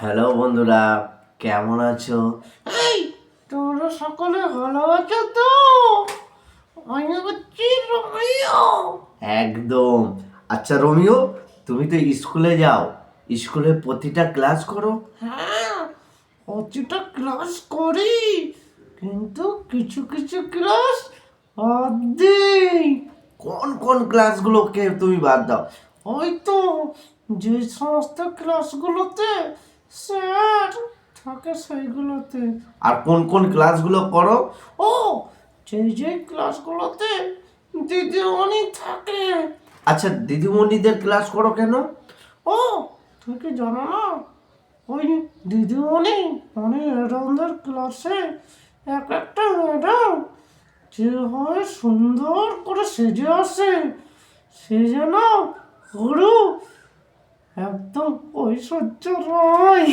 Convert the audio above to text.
Hello বন্ধুরা কেমন আছো? এই তোমরা সকলে ভালো আছো তো? আমি হচ্ছি রমিও। একদম। আচ্ছা রোমিও তুমি তো স্কুলে যাও। স্কুলে প্রতিটা ক্লাস করো। হ্যাঁ প্রতিটা ক্লাস করি কিন্তু কিছু কিছু ক্লাস বাদ দিই। কোন কোন ক্লাসগুলোকে তুমি বাদ দাও? ওই তো যে সমস্ত ক্লাসগুলোতে থাকে সেইগুলোতে। আর কোন কোন ক্লাসগুলো করো? ও যে যে ক্লাসগুলোতে দিদিমণি থাকে। আচ্ছা দিদিমণিদের ক্লাস করো কেন? ও তুই কি জানো না? ওই দিদিমণি মানে ম্যাডামদের ক্লাসে এক একটা ম্যাডাম যেভাবে সুন্দর করে সেজে আসে। সে যেন হরু একদম ঐশ্বর্য রয়